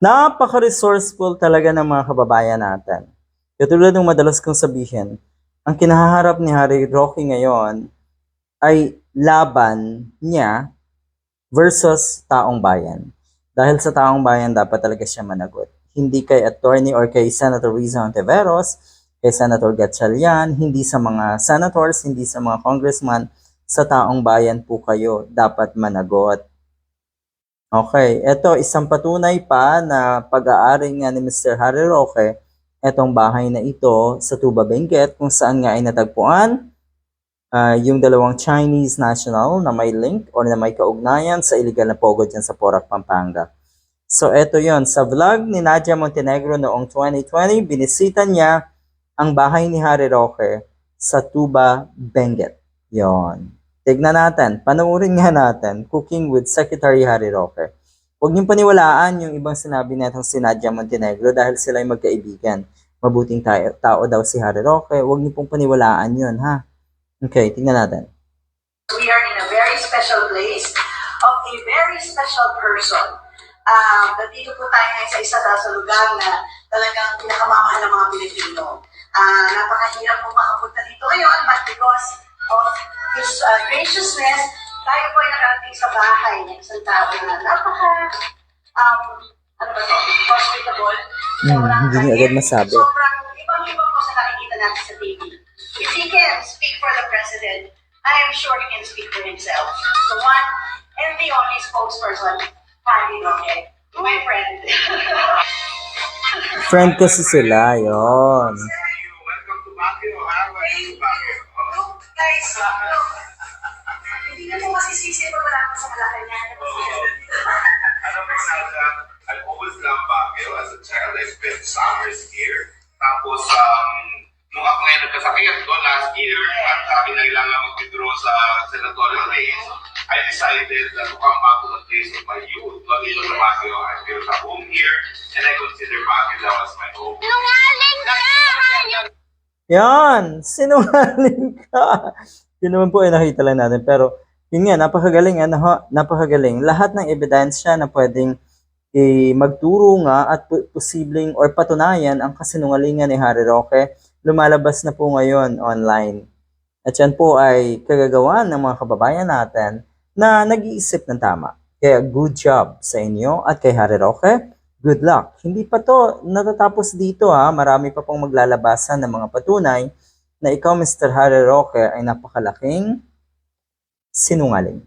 Napaka-resourceful talaga ng mga kababayan natin. Katulad ng madalas kong sabihin, ang kinaharap ni Harry Roque ngayon ay laban niya versus taong bayan. Dahil sa taong bayan, dapat talaga siya managot. Hindi kay attorney or kay Senator Riza Ontiveros, kay Senator Gatchalian, hindi sa mga senators, hindi sa mga congressman, sa taong bayan po kayo dapat managot. Okay, ito isang patunay pa na pag-aari nga ni Mr. Harry Roque, etong bahay na ito sa Tuba Benguet kung saan nga ay natagpuan ah, yung dalawang Chinese national na may link or na may kaugnayan sa illegal na pogo dyan sa Porac, Pampanga. So eto yon sa vlog ni Nadia Montenegro noong 2020, binisita niya ang bahay ni Harry Roque sa Tuba Benguet. Yon. Tignan natin, panoorin nga natin, Cooking with Secretary Harry Roque. Huwag niyong paniwalaan yung ibang sinabi netong si Nadia Montenegro dahil sila ay magkaibigan. Mabuting tayo, tao daw si Harry Roque. Huwag niyo pong paniwalaan yun, ha? Okay, tingnan natin. We are in a very special place of a very special person. Um, nandito po tayo ngayon sa isa daw sa lugar na talagang pinakamamahal ng mga Pilipino. Ah, napakahirap po makapunta dito ngayon, but because of His uh, graciousness, tayo po ay nakarating sa bahay ng isang tao na napaka, um, ano ba to, hospitable. Hmm, Sobrang hindi niya agad masabi. Sobrang ibang-iba po sa nakikita natin sa TV. If he can speak for the president, I am sure he can speak for himself. The one and the only spokesperson, Harry Roque, my friend. Friend kasi sila, yon. Welcome to Baguio. ha? Welcome to Baguio. Guys. Hindi na po masisisi pag wala ko sa Malacanang. Ano mo Nadia, I always love Baguio. As a child, I spent summers here. Tapos, um, nung ako ngayon nagkasakit ko last year, at uh, kinailangan mag-withdraw sa senatorial race, I decided uh, to come back to the place of my youth. Not dito sa Baguio. I built a home here, and I consider Baguio now as my home. Yan! Sinungaling ka! Yun naman po ay nakita lang natin. Pero, yun nga, napakagaling. Ano, napakagaling. Lahat ng ebidensya na pwedeng eh, magturo nga at posibleng or patunayan ang kasinungalingan ni Harry Roque, lumalabas na po ngayon online. At yan po ay kagagawan ng mga kababayan natin na nag-iisip ng tama. Kaya good job sa inyo at kay Harry Roque. Good luck. Hindi pa to natatapos dito ha. Marami pa pong maglalabasan ng mga patunay na ikaw, Mr. Harry Roque, ay napakalaking sinungaling.